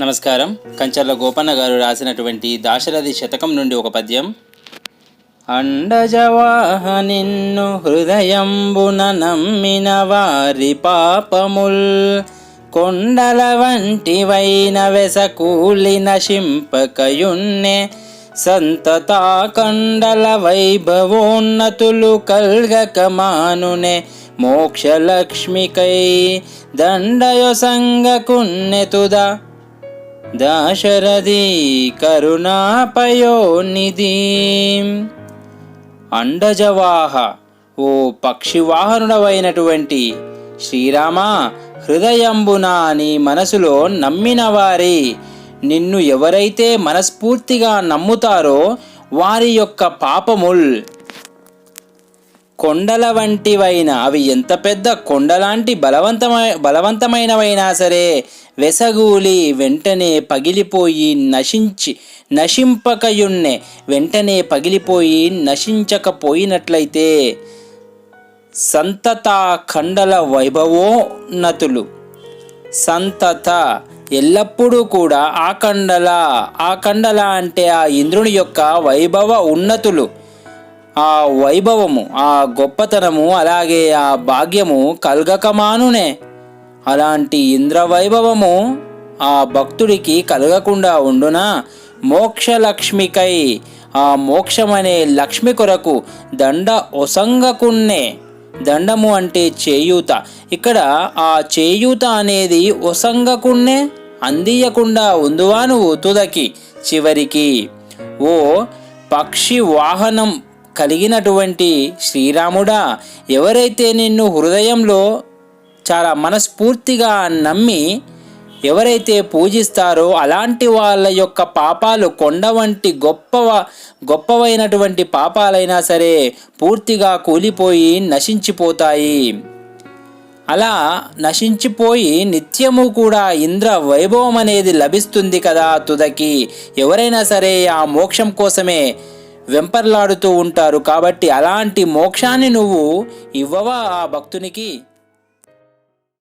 నమస్కారం. కంచర్ల గోపన్న గారు రాసినటువంటి దాశరథి శతకం నుండి ఒక పద్యం. అండజవాహ నిన్ను హృదయంబున నమ్మిన వారి పాపముల్ కొండల వంటివైన వెసకూలి నశింపకయున్నే సంతతా కండల వైభవోన్నతులు కల్గక మానునే మోక్షలక్ష్మికై దండయొసంగకున్నెతుదా దాశరథి కరుణాపయోనిధి. అండజవాహ ఓ పక్షివాహనుడవైనటువంటి శ్రీరామ హృదయంబున నీ మనసులో నమ్మిన వారి నిన్ను ఎవరైతే మనస్ఫూర్తిగా నమ్ముతారో వారి యొక్క పాపముల్ కొండల వంటివైన అవి ఎంత పెద్ద కొండలాంటి బలవంతమై బలవంతమైనవైనా సరే వెసగూలి వెంటనే పగిలిపోయి నశించి నశింపకయున్నే వెంటనే పగిలిపోయి నశించకపోయినట్లయితే సంతత ఖండల వైభవోన్నతులు. సంతత ఎల్లప్పుడూ కూడా ఆ కండల ఆ కండల అంటే ఆ ఇంద్రుని యొక్క వైభవ ఉన్నతులు. ఆ వైభవము ఆ గొప్పతనము అలాగే ఆ భాగ్యము కలగకమానునే. అలాంటి ఇంద్ర వైభవము ఆ భక్తుడికి కలగకుండా ఉండునా? మోక్షలక్ష్మికై ఆ మోక్షమనే లక్ష్మి కొరకు దండ ఒసంగకున్నే. దండము అంటే చేయూత. ఇక్కడ ఆ చేయూత అనేది ఒసంగకున్నే అందియకుండా ఉందువా నువ్వు తుదకి చివరికి. ఓ పక్షి వాహనం కలిగినటువంటి శ్రీరాముడా ఎవరైతే నిన్ను హృదయంలో చాలా మనస్ఫూర్తిగా నమ్మి ఎవరైతే పూజిస్తారో అలాంటి వాళ్ళ యొక్క పాపాలు కొండ వంటి గొప్పవ గొప్పవైనటువంటి పాపాలైనా సరే పూర్తిగా కూలిపోయి నశించిపోతాయి. అలా నశించిపోయి నిత్యము కూడా ఇంద్ర వైభవం అనేది లభిస్తుంది కదా తుదకి. ఎవరైనా సరే ఆ మోక్షం కోసమే వెంపర్లాడుతూ ఉంటారు కాబట్టి అలాంటి మోక్షాన్ని నువ్వు ఇవ్వవా ఆ భక్తునికి?